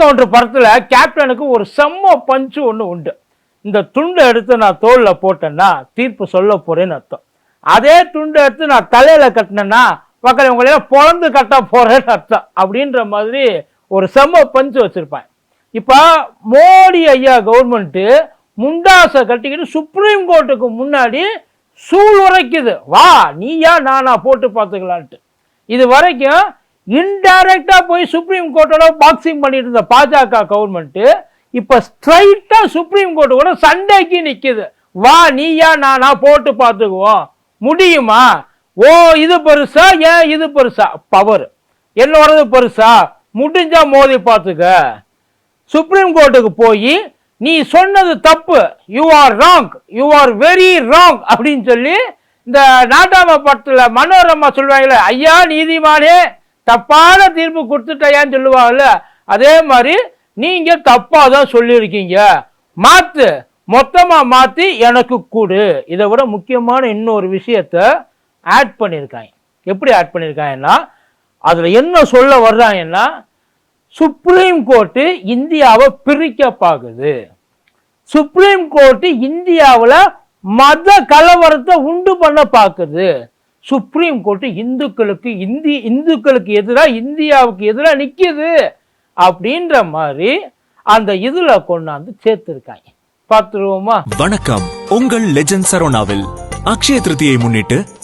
Encounter படத்தில் கேப்டனுக்கு ஒரு செம்ம பஞ்சு ஒன்று உண்டு. இந்த துண்டை எடுத்து நான் தோலில் போட்டேன்னா தீர்ப்பு சொல்ல போகிறேன்னு அர்த்தம். அதே துண்டை எடுத்து நான் தலையில் கட்டினேன்னா பக்கத்தில் உங்களையெல்லாம் பொழந்து கட்ட போகிறேன்னு அர்த்தம். அப்படின்ற மாதிரி ஒரு செம்ம பஞ்சு வச்சுருப்பேன். இப்போ மோடி ஐயா கவர்மெண்ட்டு முண்டாசை கட்டிக்கிட்டு சுப்ரீம் கோர்ட்டுக்கு முன்னாடி சூழ் உரைக்குது வா நீயா நானா போட்டு பார்த்துக்கலான்ட்டு. இது வரைக்கும் இன்டைரக்டாக போய் சுப்ரீம் கோர்ட்டோட பாக்ஸிங் பண்ணிட்டு இருந்த பாஜக கவர்மெண்ட்டு இப்போ ஸ்ட்ரைட்டாக சுப்ரீம் கோர்ட்டு கூட சண்டைக்கு நிற்கிது வா நீயா நானா போட்டு பார்த்துக்குவோம். முடியுமா? ஓ இது பெருசா? ஏன் இது பெருசா? பவர் என்னோடது பெருசா? முடிஞ்சா மோதி பார்த்துக்க. சுப்ரீம் கோர்ட்டுக்கு போய் நீ சொன்னது தப்பு. You are wrong you are very wrong அப்படின்னு சொல்லி இந்த நாட்டாம படத்தில் மனோரமா சொல்லுவாங்களே ஐயா நீதிமானே தப்பான தீர்ப்பு கொடுத்துட்டையான்னு சொல்லுவாங்கல்ல அதே மாதிரி நீங்க தப்பா தான் சொல்லியிருக்கீங்க. மாத்து மொத்தமா மாத்தி எனக்கு கூடு. இதை விட முக்கியமான இன்னொரு விஷயத்த ஆட் பண்ணியிருக்காங்க. எப்படி ஆட் பண்ணியிருக்காங்கன்னா அதுல என்ன சொல்ல வர்றாங்கன்னா சுப்ரீம் கோர்ட்டு இந்தியாவை பிரிக்க பார்க்குது சுப்ரீம் கோர்ட்டு இந்தியாவில் மத கலவரத்தை உண்டு பண்ண பார்க்குது சுப்ரீம் கோர்ட்டு இந்துக்களுக்கு இந்தி இந்துக்களுக்கு எதிராக இந்தியாவுக்கு எதிராக நிற்கிது அப்படின்ற மாதிரி அந்த இதில் கொண்டாந்து சேர்த்துருக்காங்க. பார்த்துருவோமா? வணக்கம். உங்கள் லெஜண்ட் சரோனாவில் அக்ஷய திருதியை முன்னிட்டு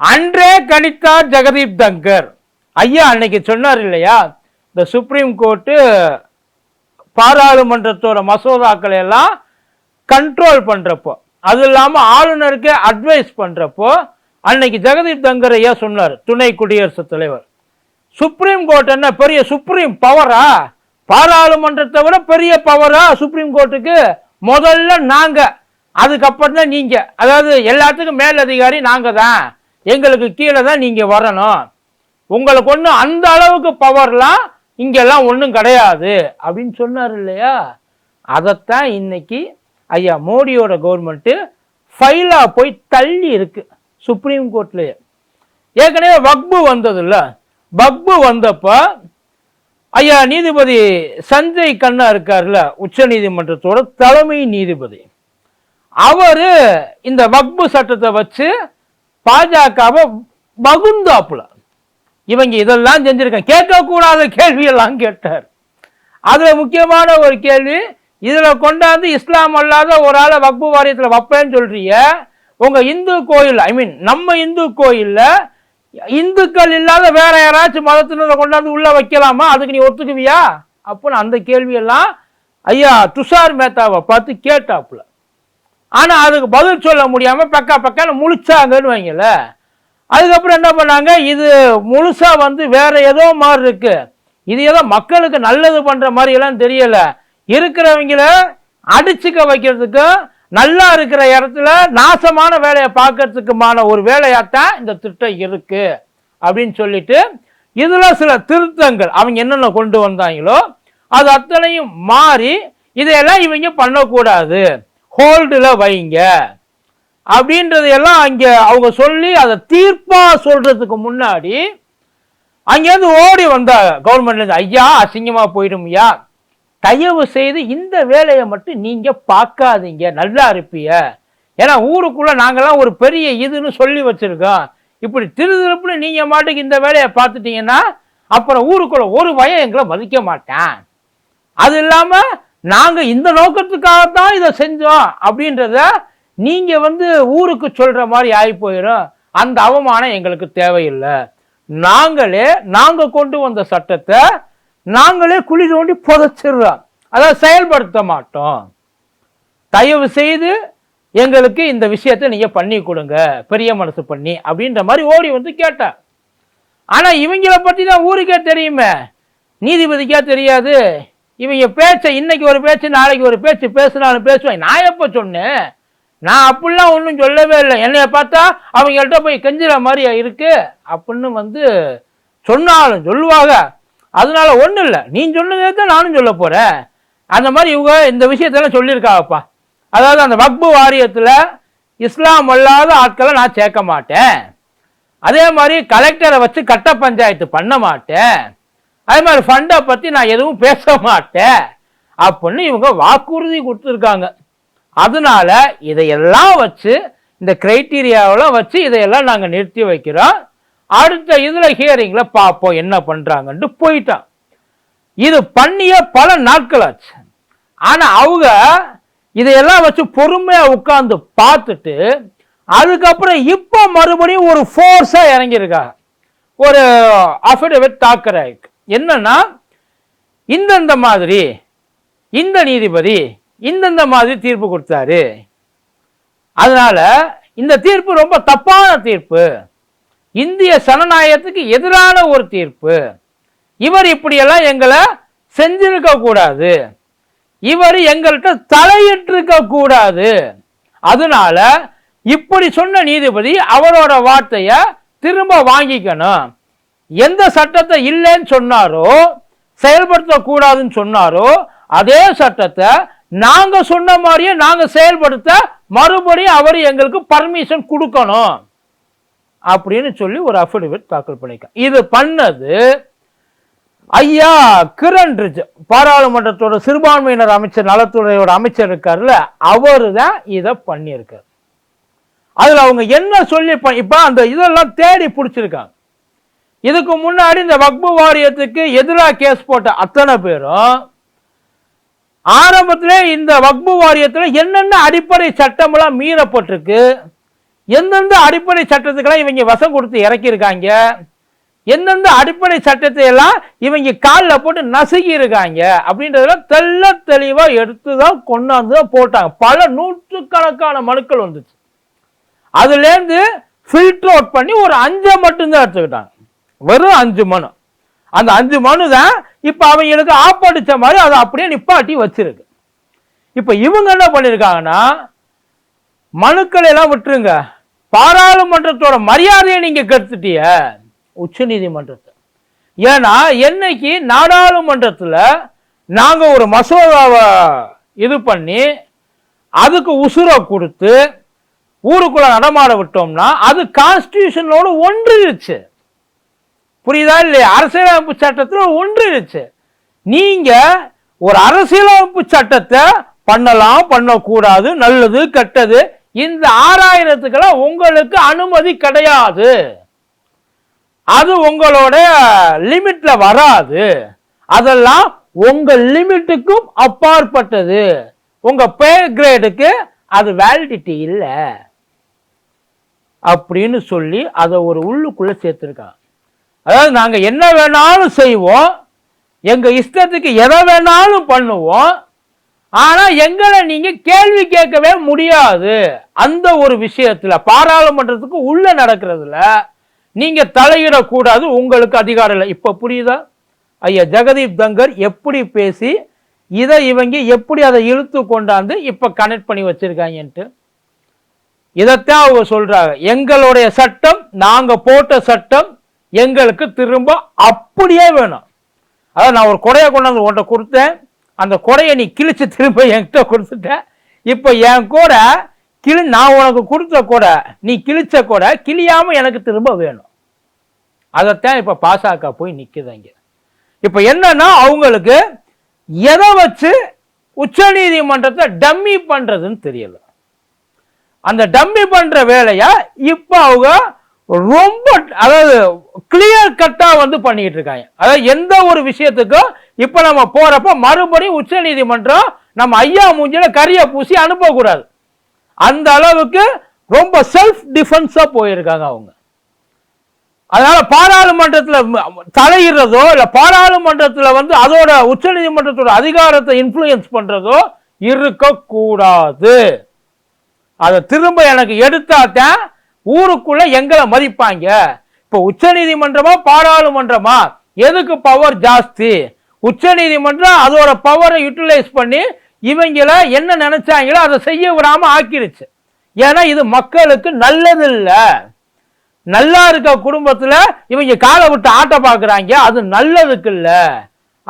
அன்றே கணித்தார் ஜெகதீப் தங்கர். ஐயா அன்னைக்கு சொன்னார் இல்லையா இந்த சுப்ரீம் கோர்ட்டு பாராளுமன்றத்தோட மசோதாக்களை எல்லாம் கண்ட்ரோல் பண்றப்போ அது இல்லாம ஆளுநருக்கு அட்வைஸ் பண்றப்போ அன்னைக்கு ஜெகதீப் தங்கர் ஐயா சொன்னார் துணை குடியரசுத் தலைவர். சுப்ரீம் கோர்ட் என்ன பெரிய சுப்ரீம் பவரா பாராளுமன்றத்தை விட பெரிய பவரா சுப்ரீம் கோர்ட்டுக்கு முதல்ல நாங்க அதுக்கப்புறம் தான் நீங்க. அதாவது எல்லாத்துக்கும் மேல் அதிகாரி நாங்க தான் எங்களுக்கு கீழே தான் நீங்க வரணும். உங்களுக்கு ஒன்றும் அந்த அளவுக்கு பவர்லாம் இங்கெல்லாம் ஒன்றும் கிடையாது. அப்படின்னு சொன்னார் இல்லையா? அதைத்தான் இன்னைக்கு ஐயா மோடியோட கவர்மெண்ட்டு ஃபைலாக போய் தள்ளி இருக்கு சுப்ரீம் கோர்ட்லேயே. ஏற்கனவே வக்பு வந்ததில்ல. வக்பு வந்தப்போ ஐயா நீதிபதி சஞ்சய் கண்ணா இருக்கார்ல உச்ச நீதிமன்றத்தோட தலைமை நீதிபதி. அவர் இந்த வக்பு சட்டத்தை வச்சு பாஜகவை மகுந்தாப்புல இவங்க இதெல்லாம் செஞ்சிருக்கேன் கேட்கக்கூடாத கேள்வியெல்லாம் கேட்டார். அதில் முக்கியமான ஒரு கேள்வி இதில் கொண்டாந்து இஸ்லாம் அல்லாத ஒரு ஆளை வக்பு வாரியத்தில் வைப்பேன்னு சொல்றீங்க. உங்கள் இந்து கோயில் ஐ மீன் நம்ம இந்து கோயிலில் இந்துக்கள் இல்லாத வேற யாராச்சும் மதத்தினரை கொண்டாந்து உள்ளே வைக்கலாமா? அதுக்கு நீ ஒத்துக்குவியா? அப்படின்னு அந்த கேள்வியெல்லாம் ஐயா துஷார் மேத்தாவை பார்த்து கேட்டாப்புல. ஆனால் அதுக்கு பதில் சொல்ல முடியாமல் பக்கா பக்கான்னு முழிச்சாங்கன்னு வைங்கள அதுக்கப்புறம் என்ன பண்ணாங்க? இது முழுசாக வந்து வேற ஏதோ மாதிரி இருக்குது இது ஏதோ மக்களுக்கு நல்லது பண்ணுற மாதிரி எல்லாம் இருக்கிறவங்கள அடிச்சுக்க வைக்கிறதுக்கு நல்லா இருக்கிற இடத்துல நாசமான வேலையை பார்க்கறதுக்குமான ஒரு வேலையாத்தான் இந்த திட்டம் இருக்குது அப்படின்னு சொல்லிட்டு இதில் சில திருத்தங்கள் அவங்க என்னென்ன கொண்டு வந்தாங்களோ அது அத்தனையும் மாறி இதையெல்லாம் இவங்க பண்ணக்கூடாது. ஹோல்டில் வைங்க. அப்படின்றதையெல்லாம் அங்கே அவங்க சொல்லி அதை தீர்ப்பாக சொல்கிறதுக்கு முன்னாடி அங்கேருந்து ஓடி வந்த கவர்மெண்ட்லேருந்து ஐயா அசிங்கமாக போயிடும் ஐயா தயவு செய்து இந்த வேலையை மட்டும் நீங்கள் பார்க்காதீங்க. நல்லா இருப்பீங்க ஏன்னா ஊருக்குள்ளே நாங்கெல்லாம் ஒரு பெரிய இதுன்னு சொல்லி வச்சுருக்கோம். இப்படி திருதிருப்புன்னு நீங்கள் மாட்டுக்கு இந்த வேலையை பார்த்துட்டீங்கன்னா அப்புறம் ஊருக்குள்ளே ஒரு பயம் எங்களை மதிக்க மாட்டேன். அது இல்லாமல் நாங்கள் இந்த நோக்கத்துக்காகத்தான் இதை செஞ்சோம் அப்படின்றத நீங்கள் வந்து ஊருக்கு சொல்கிற மாதிரி ஆகி போயிடும் அந்த அவமானம் எங்களுக்கு தேவையில்லை. நாங்களே நாங்கள் கொண்டு வந்த சட்டத்தை நாங்களே குழி தோண்டி புதைச்சிடுறோம். அதாவது செயல்படுத்த மாட்டோம். தயவு செய்து எங்களுக்கு இந்த விஷயத்தை நீங்கள் பண்ணி கொடுங்க. பெரிய மனசு பண்ணி அப்படின்ற மாதிரி ஓடி வந்து கேட்டேன். ஆனால் இவங்கள பற்றி தான் ஊருக்கே தெரியுமே. நீதிபதிக்கா தெரியாது. இவங்க பேச்சை இன்னைக்கு ஒரு பேச்சு நாளைக்கு ஒரு பேச்சு பேசுனாலும் பேசுவேன் நான் எப்போ சொன்னேன்? நான் அப்படிலாம் ஒன்றும் சொல்லவே இல்லை. என்னைய பார்த்தா அவங்கள்ட்ட போய் கெஞ்சுற மாதிரி இருக்கு? அப்படின்னு வந்து சொன்னாலும் சொல்லுவாங்க. அதனால ஒன்றும் இல்லை. நீ சொன்னதே தான் நானும் சொல்ல போகிறேன் அந்த மாதிரி இவங்க இந்த விஷயத்தெல்லாம் சொல்லியிருக்காங்கப்பா. அதாவது அந்த வக்பு வாரியத்தில் இஸ்லாம் அல்லாத ஆட்களை நான் சேர்க்க மாட்டேன். அதே மாதிரி கலெக்டரை வச்சு கட்ட பஞ்சாயத்து பண்ண மாட்டேன். அதே மாதிரி ஃபண்டை பற்றி நான் எதுவும் பேச மாட்டேன். அப்படின்னு இவங்க வாக்குறுதி கொடுத்துருக்காங்க. அதனால இதையெல்லாம் வச்சு இந்த கிரைட்டீரியாவெல்லாம் வச்சு இதையெல்லாம் நாங்கள் நிறுத்தி வைக்கிறோம். அடுத்த இதில் ஹியரிங்கில் பார்ப்போம் என்ன பண்ணுறாங்கன்ட்டு போயிட்டான் இது பண்ணிய பல நாட்கள் ஆச்சு ஆனால் அவங்க இதையெல்லாம் வச்சு பொறுமையாக உட்காந்து பார்த்துட்டு அதுக்கப்புறம் இப்போ மறுபடியும் ஒரு ஃபோர்ஸாக இறங்கியிருக்காங்க. ஒரு அஃபிடவிட் தாக்கராயிருக்கு என்னன்னா இந்தந்த மாதிரி இந்த நீதிபதி இந்தந்த மாதிரி தீர்ப்பு கொடுத்தாரு. அதனால இந்த தீர்ப்பு ரொம்ப தப்பான தீர்ப்பு. இந்திய சனநாயகத்துக்கு எதிரான ஒரு தீர்ப்பு. இவர் இப்படியெல்லாம் எங்களை செஞ்சிருக்க கூடாது. இவர் எங்கள்கிட்ட தலையிட்டிருக்க கூடாது. அதனால இப்படி சொன்ன நீதிபதி அவரோட வார்த்தையை திரும்ப வாங்கிக்கணும். எந்த சட்டத்தை இல்லைன்னு சொன்னாரோ செயல்படுத்தக்கூடாதுன்னு சொன்னாரோ அதே சட்டத்தை நாங்க சொன்ன மாதிரியே நாங்க செயல்படுத்த மறுபடியும் அவர் எங்களுக்கு பர்மிஷன் கொடுக்கணும் அப்படின்னு சொல்லி ஒரு அஃபிடவிட் தாக்கல் பண்ணிருக்காங்க இது பண்ணது ஐயா கிரண் ரிஜ் பாராளுமன்றத்தோட சிறுபான்மையினர் அமைச்சர் நலத்துறையோட அமைச்சர் இருக்காருல்ல அவரு தான் இதை பண்ணியிருக்காரு. அதில் அவங்க என்ன சொல்லி இப்போ அந்த இதெல்லாம் தேடி பிடிச்சிருக்காங்க. இதுக்கு முன்னாடி இந்த வக்பு வாரியத்துக்கு எதிராக கேஸ் போட்ட அத்தனை பேரும் ஆரம்பத்திலே இந்த வக்பு வாரியத்தில் என்னென்ன அடிப்படை சட்டமெல்லாம் மீறப்பட்டிருக்கு எந்தெந்த அடிப்படை சட்டத்துக்கெல்லாம் இவங்க வசம் கொடுத்து இறக்கியிருக்காங்க எந்தெந்த அடிப்படை சட்டத்தை எல்லாம் இவங்க காலில் போட்டு நசுக்கி இருக்காங்க அப்படின்றதெல்லாம் தெள்ள தெளிவாக எடுத்து தான் கொண்டாந்து தான் போட்டாங்க. பல நூற்றுக்கணக்கான மனுக்கள் வந்துச்சு. அதுலேருந்து ஃபில்டர் அவுட் பண்ணி ஒரு அஞ்சை மட்டும்தான் எடுத்துக்கிட்டாங்க. வெறும் அஞ்சு மனு. அந்த அஞ்சு மனு தான் இப்போ அவங்களுக்கு ஆப்படிச்ச மாதிரி அதை அப்படியே நிப்பாட்டி வச்சிருக்கு. இப்போ இவங்க என்ன பண்ணியிருக்காங்கன்னா மனுக்களை எல்லாம் விட்டுருங்க. பாராளுமன்றத்தோட மரியாதையை நீங்க கெடுத்துட்டிய உச்ச நீதிமன்றத்தை. ஏன்னா என்னைக்கு நாடாளுமன்றத்தில் நாங்கள் ஒரு மசோதாவை இது பண்ணி அதுக்கு உசுரை கொடுத்து ஊருக்குள்ள நடமாட விட்டோம்னா அது கான்ஸ்டியூஷனோட ஒன்றிருச்சு. புரியுதா இல்லையா? அரசியலமைப்பு சட்டத்தில் ஒன்றிருச்சு நீங்கள் ஒரு அரசியலமைப்பு சட்டத்தை பண்ணலாம் பண்ணக்கூடாது நல்லது கெட்டது இந்த ஆறாயிரத்துக்கெல்லாம் உங்களுக்கு அனுமதி கிடையாது. அது உங்களோட லிமிட்ல வராது. அதெல்லாம் உங்க லிமிட்டுக்கும் அப்பாற்பட்டது. உங்க பே கிரேடுக்கு அது வேலிடிட்டி இல்லை. அப்படின்னு சொல்லி அதை ஒரு உள்ளுக்குள்ள சேர்த்துருக்காங்க. அதாவது நாங்கள் என்ன வேணாலும் செய்வோம். எங்கள் இஷ்டத்துக்கு எதை வேணாலும் பண்ணுவோம். ஆனால் எங்களை நீங்கள் கேள்வி கேட்கவே முடியாது. அந்த ஒரு விஷயத்தில் பாராளுமன்றத்துக்கு உள்ள நடக்கிறதுல நீங்கள் தலையிடக்கூடாது உங்களுக்கு அதிகாரம் இல்லை. இப்போ புரியுதா? ஐயா ஜெகதீப் தங்கர் எப்படி பேசி இதை இவங்க எப்படி அதை இழுத்து கொண்டாந்து இப்போ கனெக்ட் பண்ணி வச்சுருக்காங்கன்ட்டு. இதைத்தான் அவங்க சொல்கிறாங்க எங்களுடைய சட்டம் நாங்கள் போட்ட சட்டம் எங்களுக்கு திரும்ப அப்படியே வேணும். அதாவது நான் ஒரு கொடையை கொண்டாந்து உன்கிட்ட கொடுத்தேன். அந்த கொடையை நீ கிழிச்சு திரும்ப என்கிட்ட கொடுத்துட்டேன் இப்போ என் கூட கிளி நான் உனக்கு கொடுத்த கூட நீ கிழிச்ச கொடை கிளியாமல் எனக்கு திரும்ப வேணும். அதைத்தான் இப்போ பாசாக்க போய் நிக்குதுங்க. இப்போ என்னன்னா அவங்களுக்கு எதை வச்சு உச்சநீதிமன்றத்தை டம்மி பண்ணுறதுன்னு தெரியல. அந்த டம்மி பண்ணுற வேலையை இப்போ அவங்க ரொம்ப அதாவது கிளியர் கட்டா வந்து பண்ணிட்டு இருக்காங்க. அதாவது எந்த ஒரு விஷயத்துக்கும் இப்போ நம்ம போறப்ப மறுபடியும் உச்ச நீதிமன்றம் நம்ம ஐயா மூஞ்சில கரிய பூசி அனுப்பக்கூடாது. அந்த அளவுக்கு ரொம்ப செல்ஃப் டிஃபென்ஸா போயிருக்காங்க அவங்க. அதனால பாராளுமன்றத்துல தலையிடுறதோ இல்ல பாராளுமன்றத்துல வந்து அதோட உச்சநீதிமன்றத்தோட அதிகாரத்தை இன்ஃப்ளூயன்ஸ் பண்றதோ இருக்கக்கூடாது. அதை திரும்ப எனக்கு எடுத்தாத்தான் ஊருக்குள்ள எங்களை மதிப்பாங்க. இப்போ உச்சநீதிமன்றமா பாராளுமன்றமா? எதுக்கு பவர் ஜாஸ்தி? உச்சநீதிமன்றம் அதோட பவரை யூட்டிலைஸ் பண்ணி இவங்கள என்ன நினைச்சாங்களோ அதை செய்ய விடாம ஆக்கிருச்சு. ஏன்னா இது மக்களுக்கு நல்லது இல்லை நல்லா இருக்க குடும்பத்துல இவங்க காலை விட்டு ஆட்ட பாக்குறாங்க அது நல்லதுக்கு இல்ல.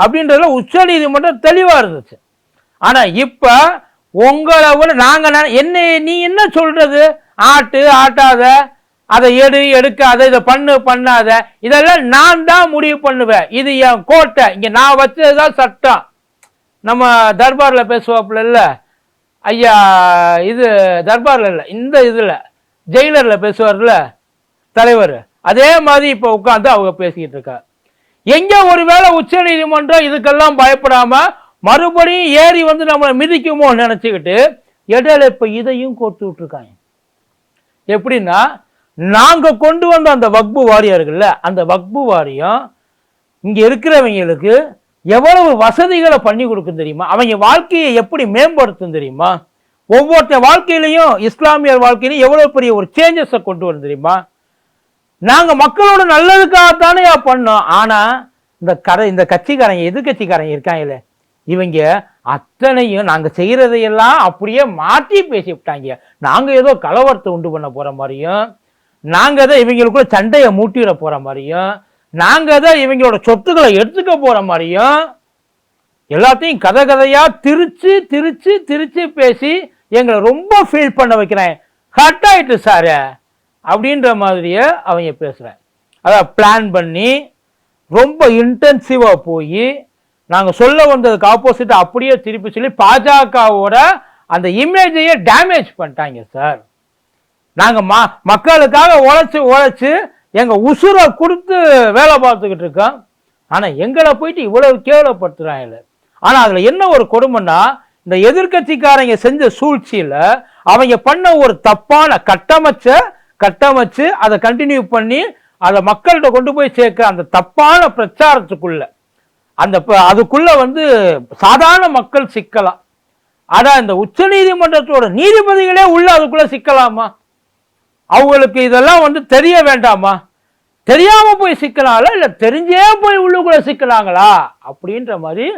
அப்படின்றதுல உச்சநீதிமன்றம் தெளிவா இருந்துச்சு. ஆனா இப்ப உங்களை விட நாங்க என்ன நீ என்ன சொல்றது? ஆட்டு ஆட்டாத அதை எடு எடுக்காத இதை பண்ணு பண்ணாத இதெல்லாம் நான் தான் முடிவு பண்ணுவேன். இது என் கோட்டை. இங்கே நான் வச்சதுதான் சட்டம். நம்ம தர்பாரில் பேசுவாப்புல இல்லை. ஐயா இது தர்பாரில் இல்லை. இந்த இதில் ஜெயிலரில் பேசுவார்ல தலைவர். அதே மாதிரி இப்போ உட்காந்து அவங்க பேசிக்கிட்டு இருக்கா எங்கே ஒருவேளை உச்ச நீதிமன்றம் இதுக்கெல்லாம் பயப்படாமல் மறுபடியும் ஏறி வந்து நம்மளை மிதிக்குமோன்னு நினச்சிக்கிட்டு இடையில இப்போ இதையும் கோர்த்து விட்டுருக்காங்க. எப்படின்னா நாங்கள் கொண்டு வந்த அந்த வக்பு வாரியர்கள்ல அந்த வக்பு வாரியம் இங்கே இருக்கிறவங்களுக்கு எவ்வளவு வசதிகளை பண்ணி கொடுக்கும் தெரியுமா? அவங்க வாழ்க்கையை எப்படி மேம்படுத்தும் தெரியுமா? ஒவ்வொருத்த வாழ்க்கையிலையும் இஸ்லாமியர் வாழ்க்கையிலையும் எவ்வளோ பெரிய ஒரு சேஞ்சஸை கொண்டு வரும் தெரியுமா? நாங்கள் மக்களோட நல்லதுக்காகத்தானே பண்ணோம். ஆனால் இந்த கரை இந்த கட்சிக்காரங்க எதிர்கட்சிக்காரங்க இருக்காங்களே இவங்க அத்தனையும் நாங்கள் செய்கிறதையெல்லாம் அப்படியே மாற்றி பேசிவிட்டாங்க. நாங்கள் ஏதோ கலவரத்தை உண்டு பண்ண போகிற மாதிரியும் நாங்கள் தான் இவங்களுக்குள்ள சண்டையை மூட்டிட போகிற மாதிரியும் நாங்கள் தான் இவங்களோட சொத்துக்களை எடுத்துக்க போகிற மாதிரியும் எல்லாத்தையும் கதை கதையாக திரிச்சு திரிச்சு திரிச்சு பேசி எங்களை ரொம்ப ஃபீல் பண்ண வைக்கிறேன். ஹர்ட் ஆயிட்டு சாரு அப்படின்ற மாதிரியே அவங்க பேசுகிறேன் அதான் பிளான் பண்ணி ரொம்ப இன்டென்சிவாக போய் நாங்கள் சொல்ல வந்ததுக்கு ஆப்போசிட் அப்படியே திருப்பி சொல்லி பாஜகவோட அந்த இமேஜையே டேமேஜ் பண்ணிட்டாங்க சார் நாங்கள் ம மக்களுக்காக உழைச்சி உழைச்சி எங்கள் உசுரை கொடுத்து வேலை பார்த்துக்கிட்டு இருக்கோம். ஆனால் எங்களை போயிட்டு இவ்வளவு கேவலப்படுத்துகிறாங்க ஆனால் அதில் என்ன ஒரு கொடுமைன்னா இந்த எதிர்க்கட்சிக்காரங்க செஞ்ச சூழ்ச்சியில் அவங்க பண்ண ஒரு தப்பான கட்டமைச்ச கட்டமைச்சு அதை கண்டினியூ பண்ணி அதை மக்கள்கிட்ட கொண்டு போய் சேர்க்க அந்த தப்பான பிரச்சாரத்துக்குள்ள அந்த ப- அதுக்குள்ள வந்து சாதாரண மக்கள் சிக்கலாம். ஆனால் இந்த உச்ச நீதிமன்றத்தோட நீதிபதிகளே உள்ள அதுக்குள்ள சிக்கலாமா? அவங்களுக்கு இதெல்லாம் வந்து தெரிய வேண்டாமா? தெரியாம போய் சிக்கலாங்களா? இல்ல தெரிஞ்சே போய் உள்ளுக்குள்ள சிக்கலாங்களா? அப்படின்ற மாதிரி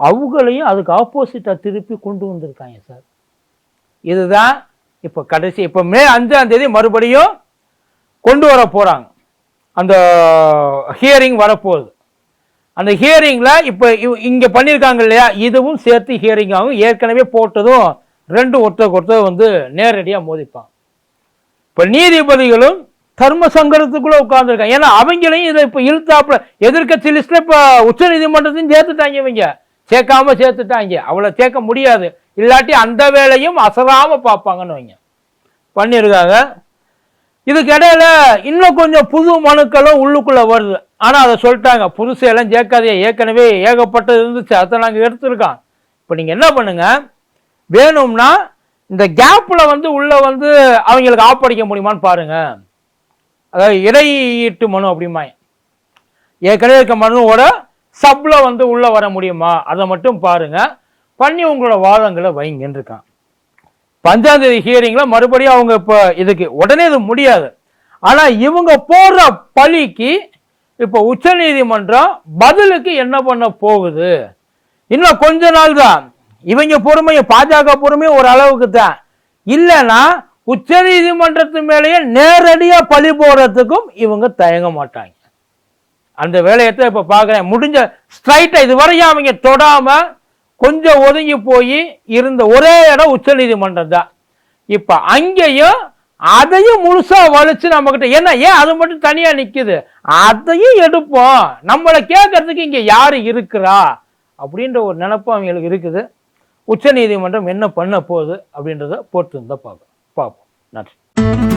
அவங்களையும் அதுக்கு ஆப்போசிட்டா திருப்பி கொண்டு வந்திருக்காங்க சார். இதுதான் இப்போ கடைசி இப்போ மே அஞ்சாம் தேதி மறுபடியும் கொண்டு வர போறாங்க. அந்த ஹியரிங் வரப்போகுது. அந்த ஹியரிங்கில் இப்போ இங்கே பண்ணியிருக்காங்க இல்லையா? இதுவும் சேர்த்து ஹியரிங் ஆகும். ஏற்கனவே போட்டதும் ரெண்டு ஒருத்தருக்கு ஒருத்தர் வந்து நேரடியாக மோதிப்பான் இப்போ நீதிபதிகளும் தர்ம சங்கரத்துக்குள்ள உட்காந்துருக்காங்க ஏன்னா அவங்களையும் இதை இப்போ இழுத்தாப்புல எதிர்கட்சி லிஸ்ட்டில் இப்போ உச்ச நீதிமன்றத்தையும் சேர்த்துட்டாங்க இவங்க. சேர்க்காம சேர்த்துட்டாங்க. அவ்வளோ சேர்க்க முடியாது. இல்லாட்டி அந்த வேலையும் அசராமல் பார்ப்பாங்கன்னு வைங்க. பண்ணியிருக்காங்க இதுக்கு இடையில இன்னும் கொஞ்சம் புது மனுக்களும் உள்ளுக்குள்ளே வருது. ஆனால் அதை சொல்லிட்டாங்க புதுசு எல்லாம் சேர்க்காதே ஏற்கனவே ஏகப்பட்டது இருந்துச்சு அதை நாங்கள் எடுத்திருக்கோம். இப்போ நீங்கள் என்ன பண்ணுங்கள் வேணும்னா இந்த கேப்பில் வந்து உள்ளே வந்து அவங்களுக்கு ஆப்படிக்க முடியுமான்னு பாருங்கள் அதாவது இடையீட்டு மனு அப்படிமா ஏற்கனவே இருக்க மனுவோட சப்பில் வந்து உள்ளே வர முடியுமா? அதை மட்டும் பாருங்க. பண்ணி உங்களோட வாதங்களை வைங்கன்னு இருக்கான் ஹியரிங்கில் மறுபடியும் அவங்க இப்போ இதுக்கு உடனே இது முடியாது. ஆனால் இவங்க போடுற பழிக்கு இப்போ உச்சநீதிமன்றம் பதிலுக்கு என்ன பண்ண போகுது? இன்னும் கொஞ்ச நாள் தான் இவங்க பொறுமையும் பாஜக பொறுமையும் ஒரு அளவுக்கு தான். இல்லைன்னா உச்சநீதிமன்றத்து மேலேயே நேரடியாக பழி போடுறதுக்கும் இவங்க தயங்க மாட்டாங்க. அந்த வேலையை இப்போ பார்க்குறேன். முடிஞ்ச ஸ்ட்ரைட்டா இதுவரையும் அவங்க தொடாமல் கொஞ்சம் ஒதுங்கி போய் இருந்த ஒரே இடம் உச்சநீதிமன்றம் தான். இப்போ அங்கேயும் அதையும் முழுசாக வலிச்சு நம்ம கிட்ட என்ன ஏன் அது மட்டும் தனியாக நிற்குது அதையும் எடுப்போம். நம்மளை கேட்கறதுக்கு இங்கே யார் இருக்கிறா? அப்படின்ற ஒரு நினைப்பு அவங்களுக்கு இருக்குது. உச்சநீதிமன்றம் என்ன பண்ண போகுது அப்படின்றத போட்டு இருந்தால் பார்ப்போம். பார்ப்போம். நன்றி.